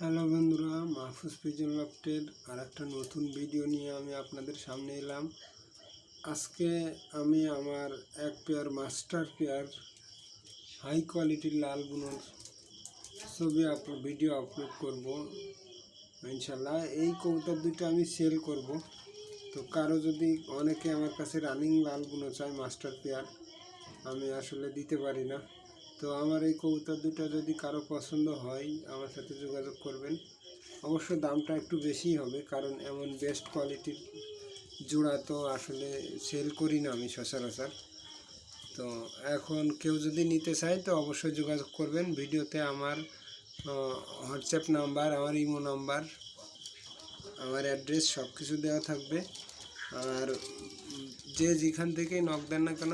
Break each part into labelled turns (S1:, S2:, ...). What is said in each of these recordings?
S1: Hello বন্ধুরা, Mahfuz pigeon লফটের আর একটা নতুন ভিডিও নিয়ে আমি আপনাদের সামনে এলাম। আজকে আমি আমার এক পেয়ার, মাস্টার পেয়ার, হাই কোয়ালিটির লাল বুনোর ছবি আপলোড ভিডিও আপলোড করব। ইনশাল্লাহ এই কবুতর দুটো আমি সেল করব। তো কারও যদি অনেকে আমার কাছে রানিং লাল বুনো চায়, মাস্টার পেয়ার, আমি আসলে দিতে পারি না। তো আমার এই কবুতর দুটো যদি কারও পছন্দ হয়, আমার সাথে যোগাযোগ করবেন। অবশ্য দামটা একটু বেশিই হবে, কারণ এমন বেস্ট কোয়ালিটির জোড়া তো আসলে সেল করি না আমি সচরাচর। তো এখন কেউ যদি নিতে চায়, তো অবশ্যই যোগাযোগ করবেন। ভিডিওতে আমার হোয়াটসঅ্যাপ নাম্বার আমার ইমো নাম্বার আমার অ্যাড্রেস সব কিছু দেওয়া থাকবে। আর যে যেখান থেকেই নক দেন না কেন,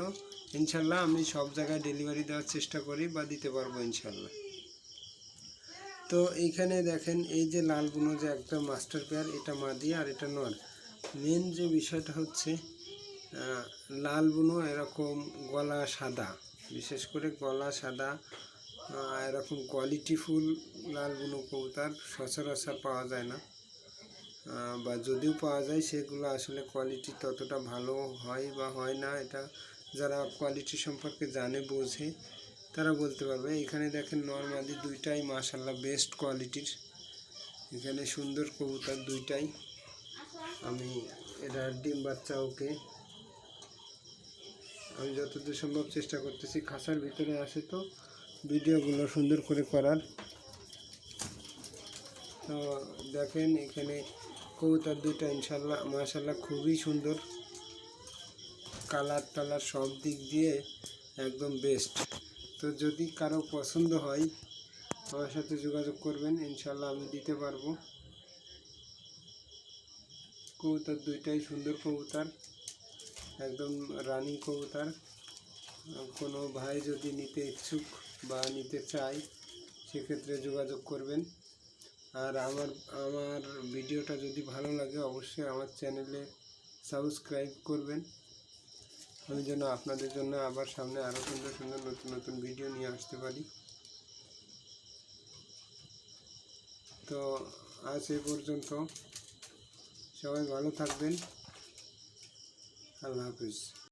S1: ইনশাল্লাহ আমি সব জায়গায় ডেলিভারি দেওয়ার চেষ্টা করি বা দিতে পারব ইনশাল্লাহ। তো এইখানে দেখেন, এই যে লাল বুনো যে একটা মাস্টার পেয়ার এটা মাদি আর এটা নর। মেন যে বিষয়টা হচ্ছে লাল বুনো এরকম গলা সাদা, বিশেষ করে গলা সাদা এরকম কোয়ালিটিফুল লাল বুনো কবুতর সচরাচর পাওয়া যায় না। বা যদিও পাওয়া যায়, সেগুলো আসলে কোয়ালিটি ততটা ভালো হয় বা হয় না, এটা যারা কোয়ালিটি সম্পর্কে জানে, বোঝে, তারা বলতে পারবে। এখানে দেখেন নর্মালি দুইটাই মাশাল্লাহ বেস্ট কোয়ালিটির এখানে সুন্দর কবুতর দুইটাই। আমি এটা ডিম বাচ্চা, ওকে। আমি যতদূর সম্ভব চেষ্টা করতেছি, খাঁচার ভিতরে আসে তো, ভিডিওগুলো সুন্দর করে করার। তো দেখেন এখানে কবুতর দুইটা ইনশাল্লাহ, মাশাল্লাহ খুবই সুন্দর। কালার টালার সব দিক দিয়ে একদম বেস্ট তো যদি কারও পছন্দ হয়, আমার সাথে যোগাযোগ করবেন, ইনশাল্লাহ আমি দিতে পারব। কবুতর দুইটাই সুন্দর কবুতর, একদম রানিং কবুতর। কোনো ভাই যদি নিতে ইচ্ছুক বা নিতে চায়, সেক্ষেত্রে যোগাযোগ করবেন। আর আমার আমার ভিডিওটা যদি ভালো লাগে অবশ্যই আমার চ্যানেলে সাবস্ক্রাইব করবেন। আমি যেন আপনাদের জন্য আবার সামনে আরও সুন্দর সুন্দর, নতুন নতুন ভিডিও নিয়ে আসতে পারি। তো আজ এ পর্যন্ত। সবাই ভালো থাকবেন। আল্লাহ হাফিজ।